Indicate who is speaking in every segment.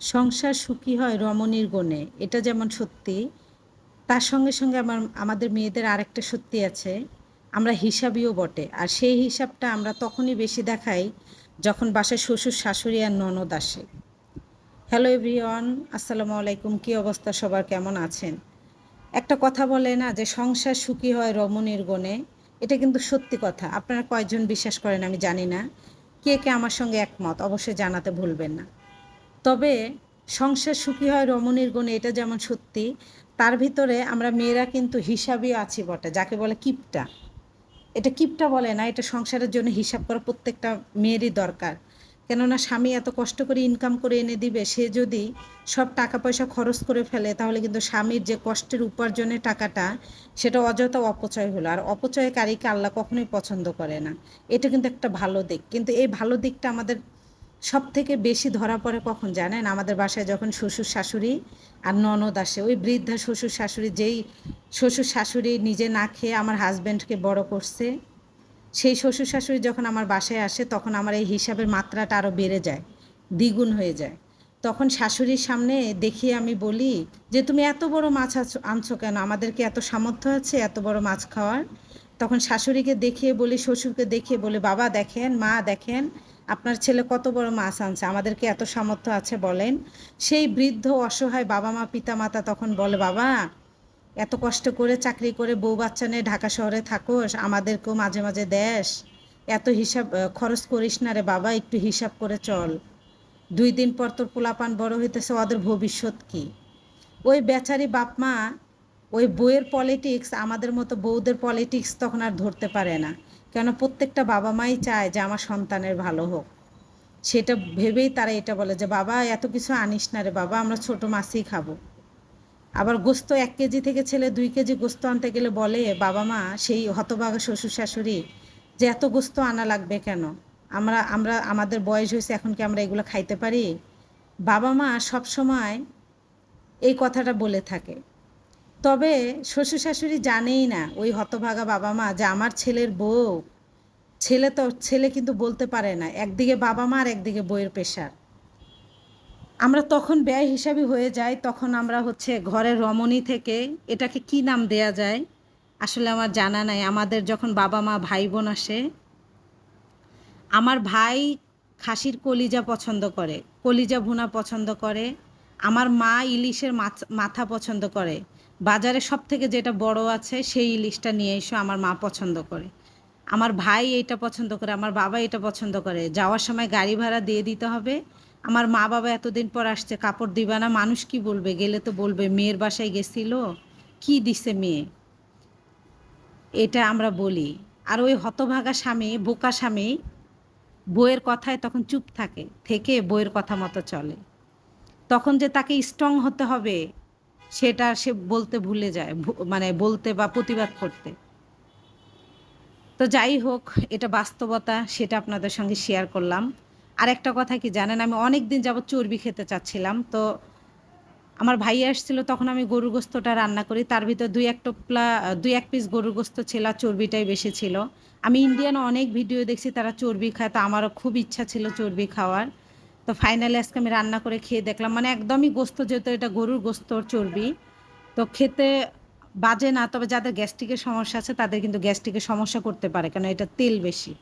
Speaker 1: সংসার সুখী হয় রমণীর গুণে, এটা যেমন সত্যি, তার সঙ্গে সঙ্গে আমার, আমাদের মেয়েদের আরেকটা সত্যি আছে, আমরা হিসাবিও বটে, আর সেই হিসাবটা আমরা তখনই বেশি দেখাই যখন বাসায় শ্বশুর, শাশুড়ি আর ননদ আসে। হ্যালো এভরিওয়ান, আসসালামু আলাইকুম, কী অবস্থা? সবার কেমন আছেন? একটা কথা বলে না যে সংসার সুখী হয় রমণীর গুণে, এটা কিন্তু সত্যি কথা। আপনারা কয়জন বিশ্বাস করেন আমি জানি না। কে কে আমার সঙ্গে একমত, অবশ্যই জানাতে ভুলবেন না। তবে সংসার সুখী হয় রমণীর গুণে, এটা যেমন সত্যি, তার ভিতরে আমরা মেয়েরা কিন্তু হিসাবই আছি বটে, যাকে বলে কিপটা। এটা কিপটা বলে না, এটা সংসারের জন্য হিসাব করা প্রত্যেকটা মেয়েরই দরকার। কেননা স্বামী এত কষ্ট করে ইনকাম করে এনে দিবে, সে যদি সব টাকা পয়সা খরচ করে ফেলে, তাহলে কিন্তু স্বামীর যে কষ্টের উপার্জনের টাকাটা, সেটা অযথা অপচয় হলো। আর অপচয়কারীকে আল্লাহ কখনোই পছন্দ করে না। এটা কিন্তু একটা ভালো দিক। কিন্তু এই ভালো দিকটা আমাদের সব থেকে বেশি ধরা পড়ে কখন জানেন? আমাদের বাসায় যখন শ্বশুর শাশুড়ি আর ননদ আসে, ওই বৃদ্ধা শ্বশুর শাশুড়ি যেই শ্বশুর শাশুড়ি নিজে না খেয়ে আমার হাজব্যান্ডকে বড় করছে, সেই শ্বশুর শাশুড়ি যখন আমার বাসায় আসে তখন আমার এই হিসাবের মাত্রাটা আরও বেড়ে যায়, দ্বিগুণ হয়ে যায়। তখন শাশুড়ির সামনে দেখিয়ে আমি বলি যে, তুমি এত বড় মাছ আনছো কেন? আমাদেরকে এত সামর্থ্য আছে এত বড় মাছ খাওয়ার? তখন শাশুড়িকে দেখিয়ে বলি, শ্বশুরকে দেখিয়ে বলি, বাবা দেখেন, মা দেখেন আপনার ছেলে কত বড় মাছ আনছে? আমাদেরকে এত সামর্থ্য আছে বলেন। সেই বৃদ্ধ অসহায় বাবা মা পিতা মাতা তখন বলে, বাবা, এত কষ্ট করে চাকরি করে বউ বাচ্চা নিয়ে ঢাকা শহরে থাকোস, আমাদেরকেও মাঝে মাঝে দেশ এত হিসাব খরচ করিস না রে বাবা, একটু হিসাব করে চল। দুই দিন পর তোর পোলাপান বড় হইতেছে, ওদের ভবিষ্যৎ কি? ওই বেচারি বাপ মা ওই বইয়ের পলিটিক্স আমাদের মতো বউদের পলিটিক্স তখন আর ধরতে পারে না। কেন প্রত্যেকটা বাবা মাই চায় যে আমার সন্তানের ভালো হোক। সেটা ভেবেই তারা এটা বলে যে, বাবা, এত কিছু আনিস না রে বাবা, আমরা ছোট মাছই খাব। আবার গোস্ত এক কেজি থেকে ছেলে দুই কেজি গোস্ত আনতে গেলে বলে, বাবা মা, সেই হতভাগা শ্বশুর শাশুড়ি যে এত গোস্ত আনা লাগবে কেন? আমরা আমরা, আমাদের বয়স হয়েছে, এখন কি আমরা এগুলো খাইতে পারি? বাবা মা সব সময় এই কথাটা বলে থাকে। তবে শ্বশুর শাশুড়ি জানেই না ওই হতভাগা বাবা মা যে আমার ছেলের বউ। ছেলে তো, ছেলে কিন্তু বলতে পারে না, একদিকে বাবা মা আর একদিকে বইয়ের পেশার। আমরা তখন ব্যয় হিসাবে হয়ে যাই তখন আমরা হচ্ছে ঘরের রমণী থেকে এটাকে কি নাম দেয়া যায়? আসলে আমার জানা নাই, আমাদের যখন বাবা মা ভাই বোন আসে, আমার ভাই খাসির কলিজা পছন্দ করে, কলিজা ভুনা পছন্দ করে আমার মা ইলিশের মাথা পছন্দ করে। বাজারে সব থেকে যেটা বড় আছে সেই ইলিশটা নিয়ে এসো, আমার মা পছন্দ করে। আমার ভাই এটা পছন্দ করে, আমার বাবা এটা পছন্দ করে। যাওয়ার সময় গাড়ি ভাড়া দিয়ে দিতে হবে। আমার মা বাবা এতদিন পর আসছে, কাপড় দিবা না, মানুষ কি বলবে? গেলে তো বলবে, মেয়ের বাসায় গেছিল? কি দিছে মেয়ে? এটা আমরা বলি। আর ওই হতভাগা স্বামী, বোকা স্বামী বইয়ের কথায় তখন চুপ থাকে, থেকে বইয়ের কথা মতো চলে। তখন যে তাকে স্ট্রং হতে হবে, সেটা সে বলতে ভুলে যায় মানে বলতে বা প্রতিবাদ করতে। তো যাই হোক, এটা বাস্তবতা, সেটা আপনাদের সঙ্গে শেয়ার করলাম। আর একটা কথা কি জানেন, আমি অনেক দিন যাবত চর্বি খেতে চাচ্ছিলাম, তো আমার ভাই আসছিল, তখন আমি গরুর গোস্তটা রান্না করি, তার ভিতর দুই এক টোপলা, দুই এক পিস গরুর গোস্ত ছিল, আর চর্বিটাই বেশি ছিল। আমি ইন্ডিয়ান অনেক ভিডিও দেখছি, তারা চর্বি খায়, তো আমারও খুব ইচ্ছা ছিল চর্বি খাওয়ার। তো ফাইনালি আজকে আমি রান্না করে খেয়ে দেখলাম। মানে একদমই গোস্ত যেহেতু এটা গরুর গোস্তর চর্বি। তো খেতে বাজে না, তবে যাদের গ্যাস্ট্রিকের সমস্যা আছে, তাদের কিন্তু গ্যাস্ট্রিকের সমস্যা করতে পারে কারণ এটা তেল বেশি।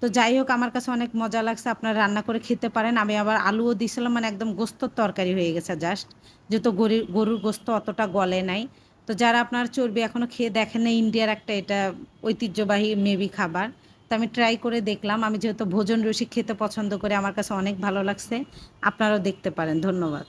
Speaker 1: তো যাই হোক, আমার কাছে অনেক মজা লাগছে, আপনারা রান্না করে খেতে পারেন। আমি আবার আলুও দিয়েছিলাম মানে একদম গোস্তর তরকারি হয়ে গেছে জাস্ট যেহেতু গরুর গরুর গোস্ত অতটা গলে নাই। তো যারা আপনার চর্বি এখনও খেয়ে দেখেন না ইন্ডিয়ার একটা এটা ঐতিহ্যবাহী মেবি খাবার। তো আমি ট্রাই করে দেখলাম। আমি যেহেতু ভোজন রসিক খেতে পছন্দ করি, আমার কাছে অনেক ভালো লাগছে। আপনারাও দেখতে পারেন। ধন্যবাদ।